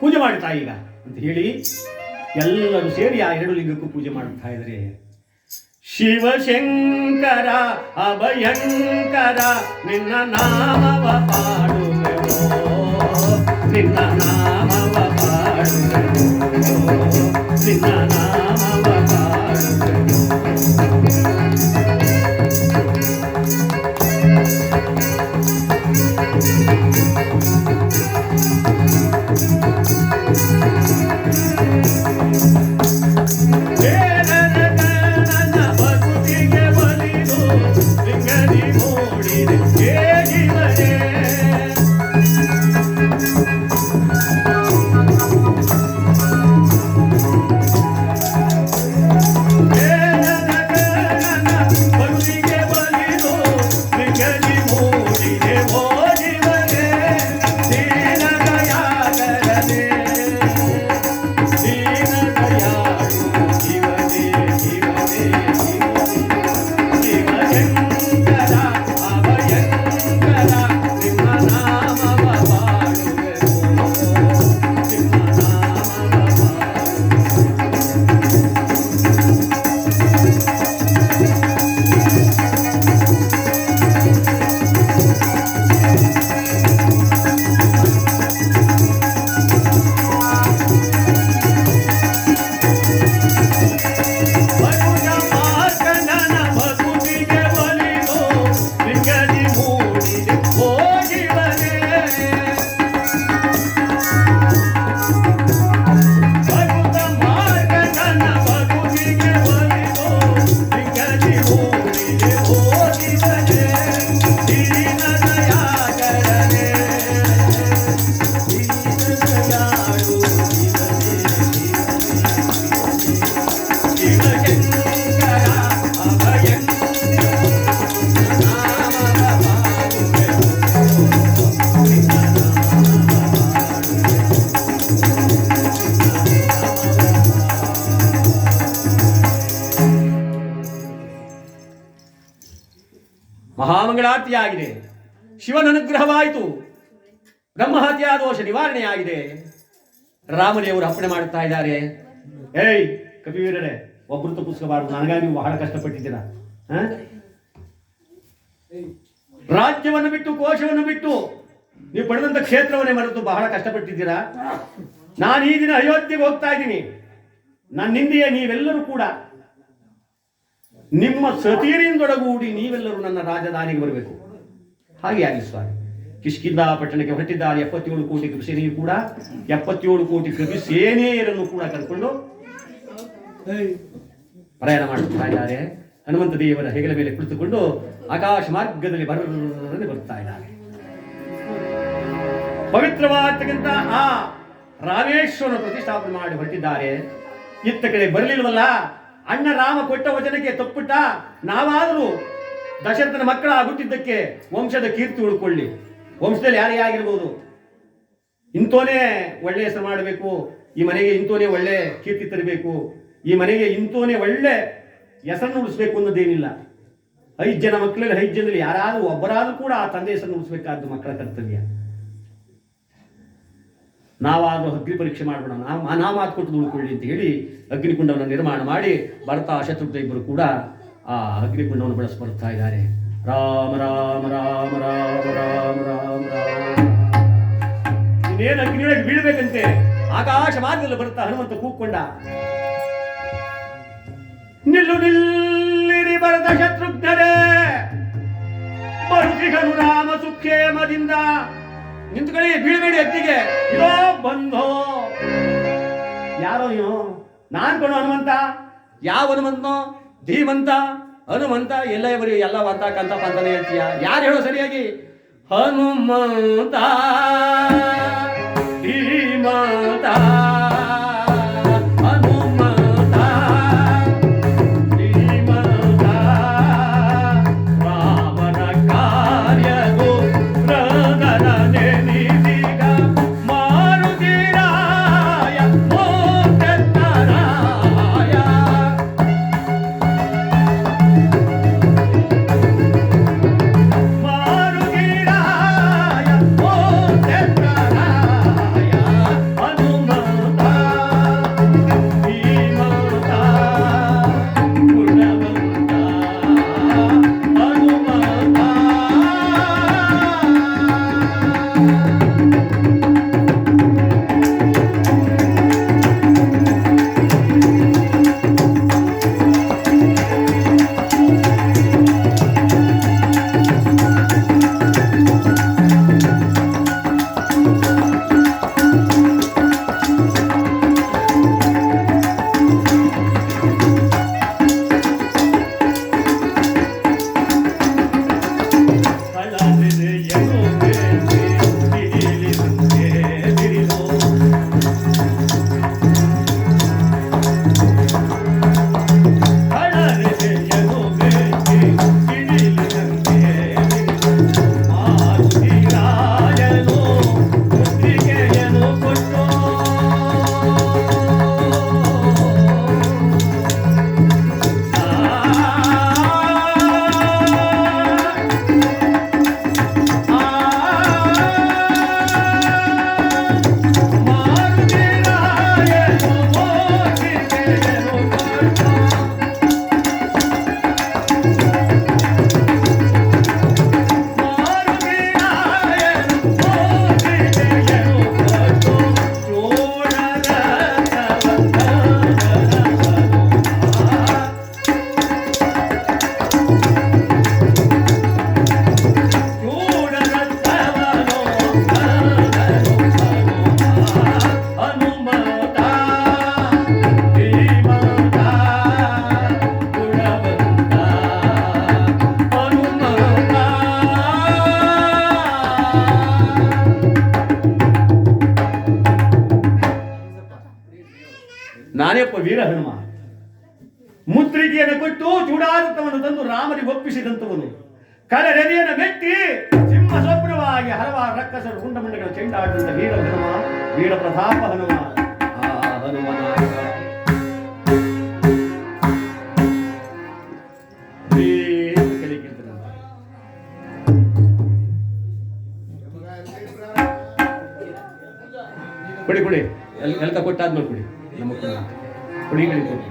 ಪೂಜೆ ಮಾಡ್ತಾ ಈಗ ಅಂತ ಹೇಳಿ ಎಲ್ಲರೂ ಸೇರಿ ಆ ಎರಡು ಲಿಂಗಕ್ಕೂ ಪೂಜೆ ಮಾಡ್ತಾ ಇದ್ರೆ ಶಿವಶಂಕರ ಅಭಯಂಕರ, ನಿನ್ನ ನಾಮವ ಪಾಡುವೆವೋ ನಿನ್ನ ನಾಮವ ನಿನ್ನ ನಾಮವ Thank ಮಹಾಮಂಗಳಾರತಿಯಾಗಿದೆ. ಶಿವನ ಅನುಗ್ರಹವಾಯಿತು. ಬ್ರಹ್ಮಹತ್ಯಾ ದೋಷ ನಿವಾರಣೆಯಾಗಿದೆ. ರಾಮದೇವರು ಅಪ್ಪಣೆ ಮಾಡುತ್ತಾ ಇದ್ದಾರೆ. ಏಯ್, ಕವಿವೀರರೇ ಒಬ್ಬರು ತಪ್ಪಿಸ್ಕೋಬಾರ್ದು. ನನಗಾಗಿ ನೀವು ಬಹಳ ಕಷ್ಟಪಟ್ಟಿದ್ದೀರ? ರಾಜ್ಯವನ್ನು ಬಿಟ್ಟು, ಕೋಶವನ್ನು ಬಿಟ್ಟು ನೀವು ಪಡೆದಂತ ಕ್ಷೇತ್ರವನ್ನೇ ಮರೆತು ಬಹಳ ಕಷ್ಟಪಟ್ಟಿದ್ದೀರಾ? ನಾನು ಈ ದಿನ ಅಯೋಧ್ಯೆಗೆ ಹೋಗ್ತಾ ಇದ್ದೀನಿ. ನನ್ನಿಂದೆಯೇ ನೀವೆಲ್ಲರೂ ಕೂಡ. ನಿಮ್ಮ ಸತೀರಿಂದೊಡಗೂಡಿ ನೀವೆಲ್ಲರೂ ನನ್ನ ರಾಜಧಾನಿಗೆ ಬರಬೇಕು. ಹಾಗೆ ಆಗಲಿ ಸ್ವಾಮಿ. ಕಿಷ್ಕಿಂದ ಪಟ್ಟಣಕ್ಕೆ ಹೊರಟಿದ್ದಾರೆ ಎಪ್ಪತ್ತೇಳು ಕೋಟಿ ಕೃಷಿಯರಿಗೂ ಕೂಡ, ಎಪ್ಪತ್ತೇಳು ಕೋಟಿ ಕೃಷಿ ಸೇನೆಯರನ್ನು ಕೂಡ ಕರ್ಕೊಂಡು ಪ್ರಯಾಣ ಮಾಡುತ್ತಾ ಇದ್ದಾರೆ. ಹನುಮಂತ ದೇವರ ಹೆಗಲ ಮೇಲೆ ಕುಳಿತುಕೊಂಡು ಆಕಾಶ ಮಾರ್ಗದಲ್ಲಿ ಬರಲು ಬರ್ತಾ ಇದ್ದಾರೆ. ಪವಿತ್ರವಾದಕ್ಕಿಂತ ಆ ರಾಮೇಶ್ವರ ಪ್ರತಿಷ್ಠಾಪನೆ ಮಾಡಿ ಹೊರಟಿದ್ದಾರೆ. ಇತ್ತ ಕಡೆ ಬರಲಿಲ್ವಲ್ಲ? ಅಣ್ಣ ರಾಮ ಕೊಟ್ಟ ವಚನಕ್ಕೆ ತಪ್ಪುಟ್ಟ ನಾವಾದರೂ ದಶರಥನ ಮಕ್ಕಳ ಆಗುತ್ತಿದ್ದಕ್ಕೆ ವಂಶದ ಕೀರ್ತಿ ಉಳ್ಕೊಳ್ಳಿ. ವಂಶದಲ್ಲಿ ಯಾರೇ ಆಗಿರ್ಬೋದು, ಇಂಥೋನೇ ಒಳ್ಳೆ ಹೆಸರು ಮಾಡಬೇಕು, ಈ ಮನೆಗೆ ಇಂಥೋನೇ ಒಳ್ಳೆ ಕೀರ್ತಿ ತರಬೇಕು, ಈ ಮನೆಗೆ ಇಂಥೋನೇ ಒಳ್ಳೆ ಹೆಸರನ್ನು ಉಳಿಸ್ಬೇಕು ಅನ್ನೋದೇನಿಲ್ಲ. ಐದು ಜನ ಮಕ್ಕಳಲ್ಲಿ, ಐದು ಜನರಲ್ಲಿ ಯಾರಾದರೂ ಒಬ್ಬರಾದರೂ ಕೂಡ ಆ ತಂದೆ ಹೆಸರನ್ನು ಉಳಿಸ್ಬೇಕಾದ್ದು ಮಕ್ಕಳ ಕರ್ತವ್ಯ. ನಾವಾದರೂ ಅಗ್ನಿ ಪರೀಕ್ಷೆ ಮಾಡೋಣ ನಾವು ನಾ ಮಾತು ಕೊಟ್ಟು ಉಳ್ಕೊಳ್ಳಿ ಅಂತ ಹೇಳಿ ಅಗ್ನಿಕುಂಡವನ್ನು ನಿರ್ಮಾಣ ಮಾಡಿ ಭರತ ಶತ್ರುಘ್ನ ಇಬ್ಬರು ಕೂಡ ಆ ಅಗ್ನಿಕುಂಡವನ್ನು ಬಳಸಿ ಬರ್ತಾ ಇದ್ದಾರೆ. ರಾಮ ರಾಮ ರಾಮ ರಾಮ ರಾಮ ರಾಮ ರಾಮ. ಏನು ಅಗ್ನಿಯೊಳಗೆ ಬೀಳ್ಬೇಕಂತೆ? ಆಕಾಶ ಮಾರ್ಗದಲ್ಲಿ ಬರುತ್ತಾ ಹನುಮಂತ ಕೂಕೊಂಡ ನಿಲ್ಲು, ನಿಲ್ಲಿರಿ ಭರತ ಶತ್ರುಘ್ನರೇ. ಬರುತಿಗನು ರಾಮ ಸುಕ್ಷೇಮದಿಂದ ನಿಂತ್ಕೊಳ್ಳಿ, ಬೀಳ್ಬೇಡಿ ಅತ್ತಿಗೆ. ಇರೋ ಬಂಧೋ. ಯಾರೋ ನೀವು ನಾನ್ ಕೊಡೋ ಹನುಮಂತ. ಯಾವ ಹನುಮಂತನೋ? ಧೀಮಂತ, ಹನುಮಂತ, ಎಲ್ಲ ಬರೀ ಎಲ್ಲ ಬರ್ತಕ್ಕಂಥ ಪಂತನೇ ಹೇಳ್ತೀಯ ಯಾರು ಹೇಳೋ ಸರಿಯಾಗಿ? ಹನುಮಂತ, ಧೀಮಂತ. ನಾನೇಪ್ಪ ವೀರ ಹನುಮ. ಮುದ್ರಿಕೆಯನ್ನು ಕೊಟ್ಟು ಚೂಡಾರತವನ್ನು ತಂದು ರಾಮನಿಗೆ ಒಪ್ಪಿಸಿದಂತವನು ಕಲೆರೆದೆಯನ್ನು ಮೆಟ್ಟಿ ಸಿಂಹ ಸ್ವಪ್ನವಾಗಿ ಹಲವಾರು ರಕ್ಕಸರು ಗುಂಡಮುಂಡಗಳ ಚೆಂಡಾಡಿದಂತ ವೀರ ಹನುಮ, ವೀರ ಪ್ರತಾಪ ಹನುಮ. ಕೊಡಿ ಕೊಡಿ. ಎಲ್ ಎಲ್ಕ ಕೊಟ್ಟಾದ್ಮೇಲೆ ಕೊಡಿ. ನಮ್ಮ ಕೊಡಿ ಕೊಡಿ ಕೊಡಿ